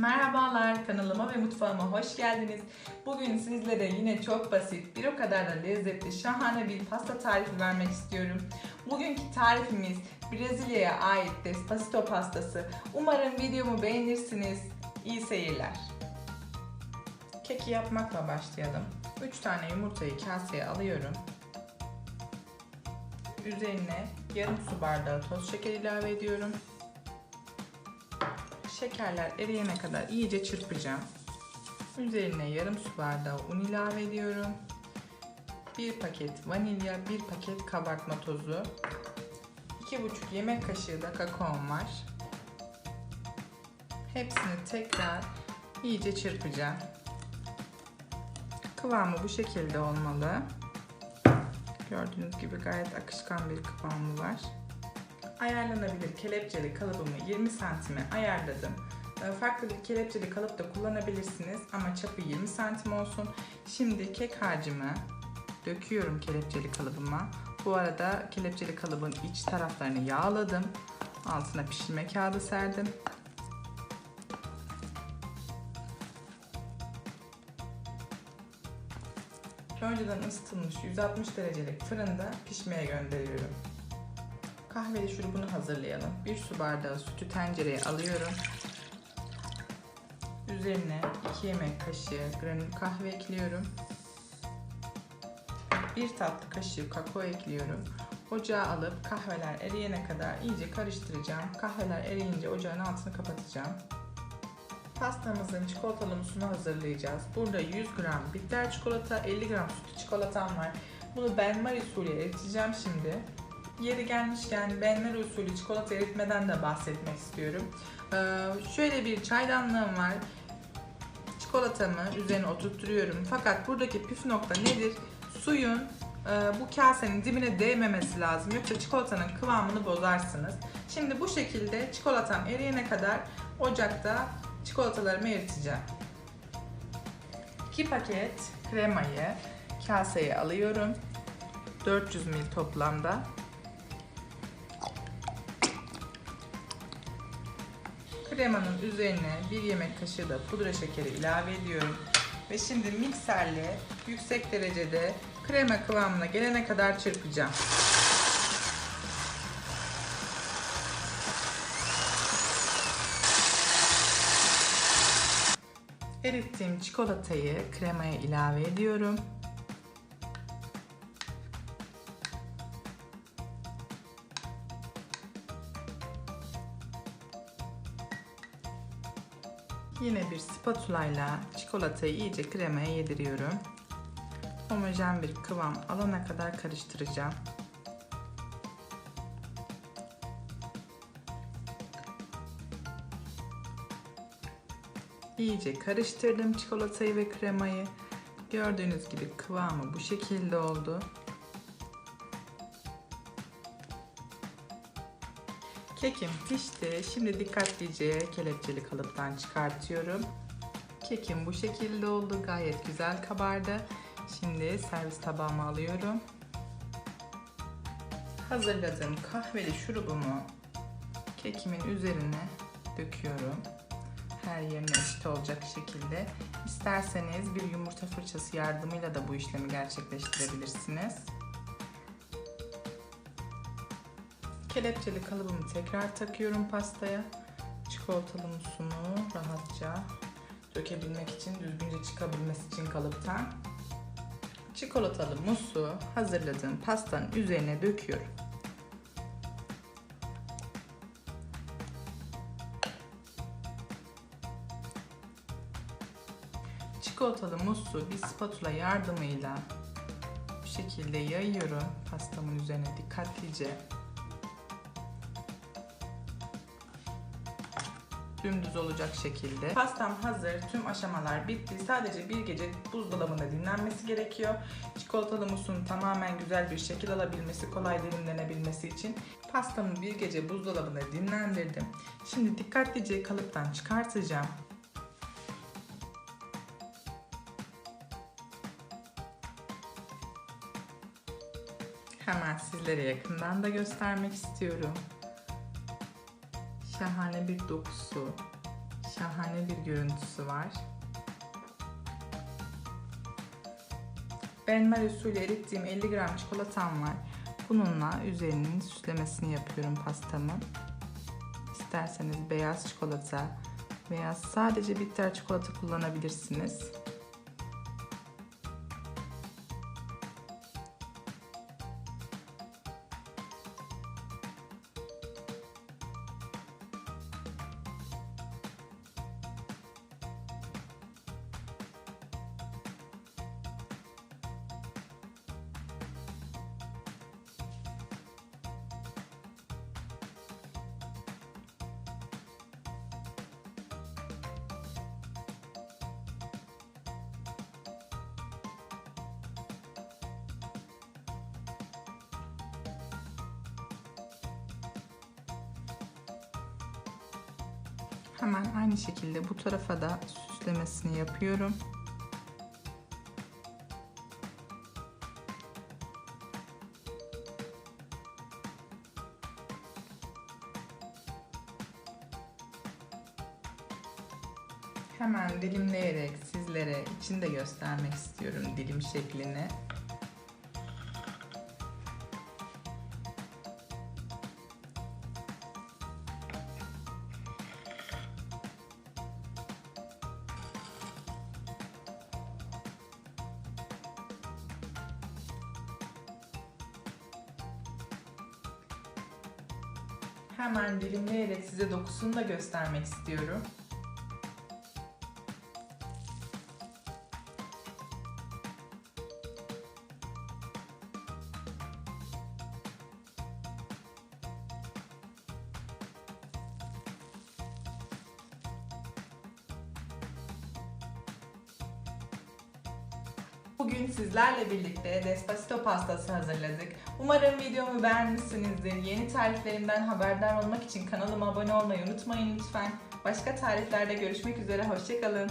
Merhabalar kanalıma ve mutfağıma hoş geldiniz. Bugün sizlere yine çok basit bir o kadar da lezzetli şahane bir pasta tarifi vermek istiyorum. Bugünkü tarifimiz Brezilya'ya ait Despacito pastası. Umarım videomu beğenirsiniz. İyi seyirler. Keki yapmakla başlayalım. 3 tane yumurtayı kaseye alıyorum. Üzerine yarım su bardağı toz şeker ilave ediyorum. Şekerler eriyene kadar iyice çırpacağım. Üzerine yarım su bardağı un ilave ediyorum. Bir paket vanilya, bir paket kabartma tozu. 2,5 yemek kaşığı da kakaom var. Hepsini tekrar iyice çırpacağım. Kıvamı bu şekilde olmalı. Gördüğünüz gibi gayet akışkan bir kıvamı var. Ayarlanabilir kelepçeli kalıbımı 20 santime ayarladım. Farklı bir kelepçeli kalıp da kullanabilirsiniz ama çapı 20 santim olsun. Şimdi kek harcımı döküyorum kelepçeli kalıbıma. Bu arada kelepçeli kalıbın iç taraflarını yağladım. Altına pişirme kağıdı serdim. Önceden ısıtılmış 160 derecelik fırında pişmeye gönderiyorum. Kahveli şurubunu hazırlayalım. 1 su bardağı sütü tencereye alıyorum. Üzerine 2 yemek kaşığı granül kahve ekliyorum. 1 tatlı kaşığı kakao ekliyorum. Ocağa alıp kahveler eriyene kadar iyice karıştıracağım. Kahveler eriyince ocağın altını kapatacağım. Pastamızın çikolatalı musunu hazırlayacağız. Burada 100 gram bitter çikolata, 50 gram sütlü çikolatam var. Bunu benmari usulü eriteceğim şimdi. Yeri gelmişken benmer usulü çikolata eritmeden de bahsetmek istiyorum. Ee, şöyle bir çaydanlığım var. Çikolatamı üzerine oturtturuyorum. Fakat buradaki püf nokta nedir? Suyun e, bu kasenin dibine değmemesi lazım. Yoksa çikolatanın kıvamını bozarsınız. Şimdi bu şekilde çikolatam eriyene kadar ocakta çikolatalarımı eriteceğim. 2 paket kremayı kaseye alıyorum. 400 ml toplamda. Kremanın üzerine bir yemek kaşığı da pudra şekeri ilave ediyorum. Ve şimdi mikserle yüksek derecede krema kıvamına gelene kadar çırpacağım. Erittiğim çikolatayı kremaya ilave ediyorum. Yine bir spatula ile çikolatayı iyice kremaya yediriyorum. Homojen bir kıvam alana kadar karıştıracağım. İyice karıştırdım çikolatayı ve kremayı. Gördüğünüz gibi kıvamı bu şekilde oldu. Kekim pişti. Şimdi dikkatlice kelepçeli kalıptan çıkartıyorum. Kekim bu şekilde oldu. Gayet güzel kabardı. Şimdi servis tabağıma alıyorum. Hazırladığım kahveli şurubumu kekimin üzerine döküyorum. Her yerine eşit olacak şekilde. İsterseniz bir yumurta fırçası yardımıyla da bu işlemi gerçekleştirebilirsiniz. Kelepçeli kalıbımı tekrar takıyorum pastaya. Çikolatalı musunu rahatça dökebilmek için, düzgünce çıkabilmesi için kalıptan. Çikolatalı musu hazırladığım pastanın üzerine döküyorum. Çikolatalı musu bir spatula yardımıyla bu şekilde yayıyorum pastamın üzerine dikkatlice dümdüz olacak şekilde. Pastam hazır. Tüm aşamalar bitti. Sadece bir gece buzdolabında dinlenmesi gerekiyor. Çikolatalı musun tamamen güzel bir şekil alabilmesi, kolay dilimlenebilmesi için pastamı bir gece buzdolabında dinlendirdim. Şimdi dikkatlice kalıptan çıkartacağım. Hemen sizlere yakından da göstermek istiyorum. Şahane bir dokusu, Şahane bir görüntüsü var. Benmari usulü erittiğim 50 gram çikolatam var. Bununla üzerinin süslemesini yapıyorum pastamın. İsterseniz beyaz çikolata veya sadece bitter çikolata kullanabilirsiniz. Hemen aynı şekilde bu tarafa da süslemesini yapıyorum. Hemen dilimleyerek sizlere içinde göstermek istiyorum dilim şeklini. Hemen dilimleyerek size dokusunu da göstermek istiyorum. Bugün sizlerle birlikte Despacito pastası hazırladık. Umarım videomu beğenmişsinizdir. Yeni tariflerimden haberdar olmak için kanalıma abone olmayı unutmayın lütfen. Başka tariflerde görüşmek üzere, hoşçakalın.